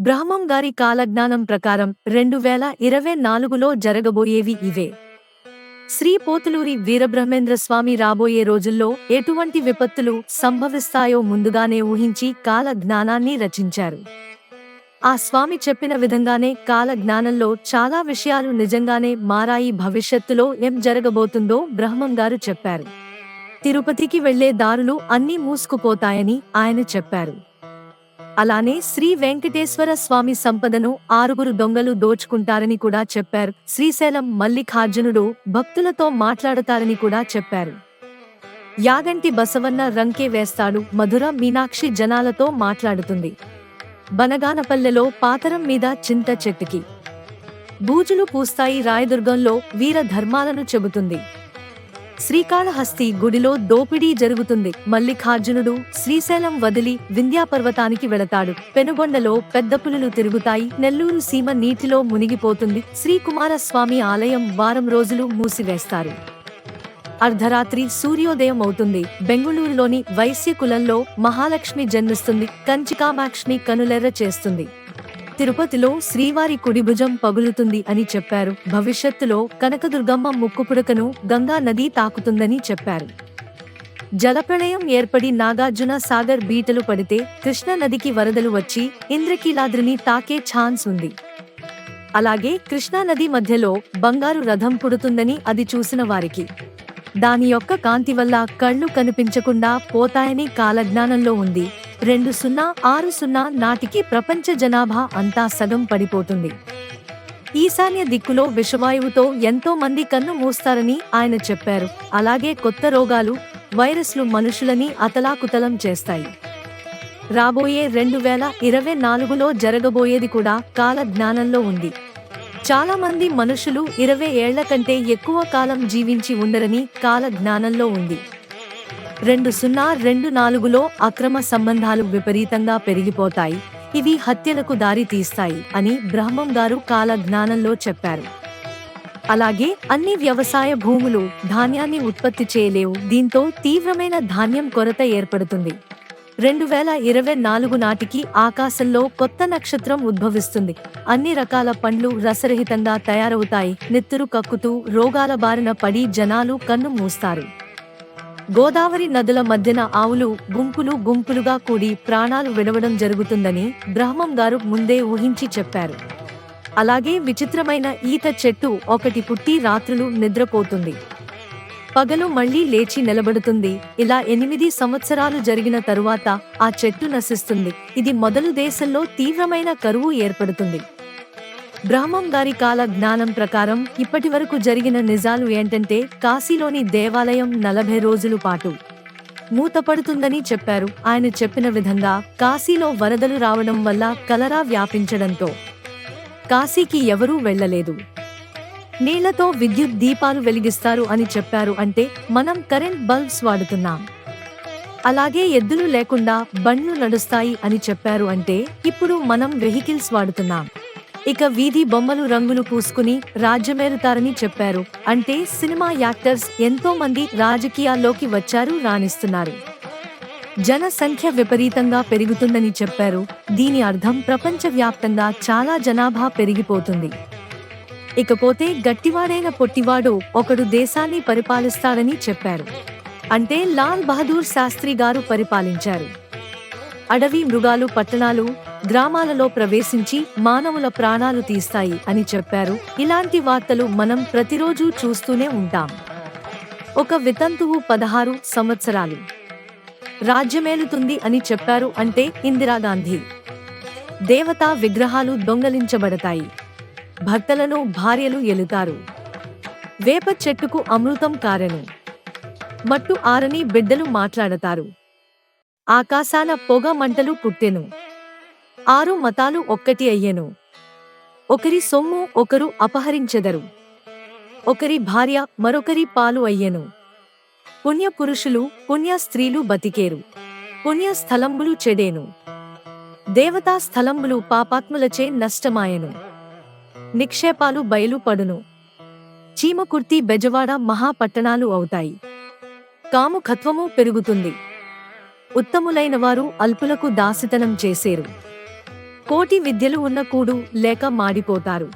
బ్రహ్మం గారి కాలజ్ఞానం ప్రకారం రెండు వేల ఇరవై నాలుగులో జరగబోయేవి ఇవే. శ్రీ పోతులూరి వీరబ్రహ్మేంద్ర స్వామి రాబోయే రోజుల్లో ఎటువంటి విపత్తులు సంభవిస్తాయో ముందుగానే ఊహించి కాల జ్ఞానాన్ని రచించారు. ఆ స్వామి చెప్పిన విధంగానే కాల జ్ఞానంలో చాలా విషయాలు నిజంగానే మారాయి భవిష్యత్తులో ఏం జరగబోతుందో బ్రహ్మం గారు చెప్పారు. తిరుపతికి వెళ్ళే దారులు అన్నీ మూసుకుపోతాయని ఆయన చెప్పారు. అలానే శ్రీ వెంకటేశ్వర స్వామి సంపదను ఆరుగురు దొంగలు దోచుకుంటారని కూడా చెప్పారు. శ్రీశైలం మల్లికార్జునుడు భక్తులతో మాట్లాడతారని కూడా చెప్పారు. యాగంటి బసవన్న రంకే వేస్తాడు. మధుర మీనాక్షి జనాలతో మాట్లాడుతుంది. బనగానపల్లెలో పాతరం మీద చింత చెట్టుకి. బూజులు పూస్తాయి. రాయదుర్గంలో వీర ధర్మాలను చెబుతుంది. శ్రీకాళహస్తి గుడిలో దోపిడీ జరుగుతుంది. మల్లికార్జునుడు శ్రీశైలం వదిలి వింధ్యాపర్వతానికి వెళతాడు. పెనుగొండలో పెద్ద పులులు తిరుగుతాయి. నెల్లూరు సీమ నీటిలో మునిగిపోతుంది. శ్రీకుమారస్వామి ఆలయం వారం రోజులు మూసివేస్తారు. అర్ధరాత్రి సూర్యోదయం అవుతుంది. బెంగుళూరులోని వైశ్య కులంలో మహాలక్ష్మి జన్మిస్తుంది. కంచికామాక్ష్మి కనులెర్ర చేస్తుంది. తిరుపతిలో శ్రీవారి కుడిభుజం పగులుతుంది అని చెప్పారు. భవిష్యత్తులో కనకదుర్గమ్మ ముక్కుపుడకను గంగా నది తాకుతుందని చెప్పారు. జలప్రళయం ఏర్పడి నాగార్జున సాగర్ బీటలు పడితే కృష్ణ నదికి వరదలు వచ్చి ఇంద్రకీలాద్రిని తాకే ఛాన్స్ ఉంది. అలాగే కృష్ణా నది మధ్యలో బంగారు రథం పుడుతుందని అది చూసిన వారికి. దాని యొక్క కాంతి వల్ల కళ్ళు కనిపించకుండా పోతాయని కాలజ్ఞానంలో ఉంది. రెండు సున్నా ఆరు సున్నా నాటికి ప్రపంచ జనాభా అంతా సగం పడిపోతుంది. ఈశాన్య దిక్కులో విషవాయువుతో ఎంతో మంది కన్ను మూస్తారని ఆయన చెప్పారు. అలాగే కొత్త రోగాలు వైరస్లు మనుషులని అతలాకుతలం చేస్తాయి. రాబోయే రెండు వేల ఇరవై నాలుగులో జరగబోయేది కూడా కాల జ్ఞానంలో ఉంది. చాలా మంది మనుషులు ఇరవై ఏళ్ళ కంటే ఎక్కువ కాలం జీవించి ఉండరని కాల జ్ఞానంలో ఉంది. రెండు సున్నా రెండు నాలుగులో అక్రమ సంబంధాలు విపరీతంగా పెరిగిపోతాయి. ఇవి హత్యలకు దారి తీస్తాయి అని బ్రహ్మం గారు కాల జ్ఞానంలో చెప్పారు. అలాగే అన్ని వ్యవసాయ భూములు ధాన్యాన్ని ఉత్పత్తి చేయలేవు. దీంతో తీవ్రమైన ధాన్యం కొరత ఏర్పడుతుంది. రెండు వేల ఇరవై నాలుగు నాటికి ఆకాశంలో కొత్త నక్షత్రం ఉద్భవిస్తుంది. అన్ని రకాల పండ్లు రసరహితంగా తయారవుతాయి. నెత్తురు కక్కుతూ రోగాల బారిన పడి జనాలు కన్ను మూస్తారు. గోదావరి నదుల మధ్యన ఆవులు గుంపులు గుంపులుగా కూడి ప్రాణాలు విడవడం జరుగుతుందని బ్రహ్మం గారు ముందే ఊహించి చెప్పారు. అలాగే విచిత్రమైన ఈత చెట్టు ఒకటి పుట్టి రాత్రులు నిద్రపోతుంది. పగలు మళ్ళీ లేచి నిలబడుతుంది. ఇలా ఎనిమిది సంవత్సరాలు జరిగిన తరువాత ఆ చెట్టు నశిస్తుంది. ఇది మొదలు దేశంలో తీవ్రమైన కరువు ఏర్పడుతుంది. బ్రాహ్మం గారి కాల జ్ఞానం ప్రకారం ఇప్పటి వరకు జరిగిన నిజాలు ఏంటంటే కాశీలోని దేవాలయం నలభై రోజుల పాటు మూతపడుతుందని చెప్పారు. ఆయన చెప్పిన విధంగా కాశీలో వరదలు రావడం వల్ల కలరా వ్యాపించడంతో కాశీకి ఎవరూ వెళ్ళలేదు నీళ్ళతో విద్యుత్ దీపాలు వెలిగిస్తారు అని చెప్పారు అంటే మనం కరెంట్ బల్బ్స్ వాడుతున్నాం. అలాగే ఎద్దులు లేకుండా బండ్లు నడుస్తాయి అని చెప్పారు అంటే ఇప్పుడు మనం వెహికల్స్ వాడుతున్నాం. ఇక వీధి బొమ్మలు రంగులు పూసుకుని రాజ్యమేరుతారని చెప్పారు. అంటే సినిమా యాక్టర్స్ ఎంతో మంది రాజకీయాల్లోకి వచ్చారు రాణిస్తున్నారు. జనసంఖ్య విపరీతంగా పెరుగుతుందని చెప్పారు. దీని అర్థం ప్రపంచవ్యాప్తంగా చాలా జనాభా పెరిగిపోతుంది. ఇకపోతే గట్టివాడైన పొట్టివాడు ఒకడు దేశాన్ని పరిపాలిస్తాడని చెప్పారు. అంటే లాల్ బహదూర్ శాస్త్రి గారు పరిపాలించారు. అడవి మృగాలు పట్టణాలు గ్రామాలలో ప్రవేశించి మానవుల ప్రాణాలు తీస్తాయి అని చెప్పారు. ఇలాంటి వార్తలు మనం ప్రతిరోజు చూస్తూనే ఉంటాం. ఒక వితంతువు పదహారు సంవత్సరాలు. రాజ్యమేలుతుంది అని చెప్పారు అంటే ఇందిరాగాంధీ. దేవతా విగ్రహాలు దొంగలించబడతాయి. భర్తలను భార్యలు ఎలుతారు వేప చెట్టుకు అమృతం కారెను. మట్టు ఆరని బిడ్డలు మాట్లాడతారు. ఆకాశాన పొగ మంటలు పుట్టెను. ఆరు మతాలు ఒక్కటి అయ్యెను. ఒకరి సొమ్ము ఒకరు అపహరించెదరు. ఒకరి భార్య మరొకరి పాలు అయ్యెను. పుణ్య పురుషులు పుణ్య స్త్రీలు బతికేరు. పుణ్య స్థలంబులు చెడేను. దేవతా స్థలంబులు పాపాత్ములచే నష్టమాయెను. నిక్షేపాలు బయలు పడును చీమకుర్తి బెజవాడ మహాపట్టణాలు అవుతాయి. కాముఖత్వము పెరుగుతుంది. ఉత్తములైన వారు అల్పులకు దాసితనం చేసేరు. కోటి విద్యలు ఉన్న కూడు లేక మాడిపోతారు.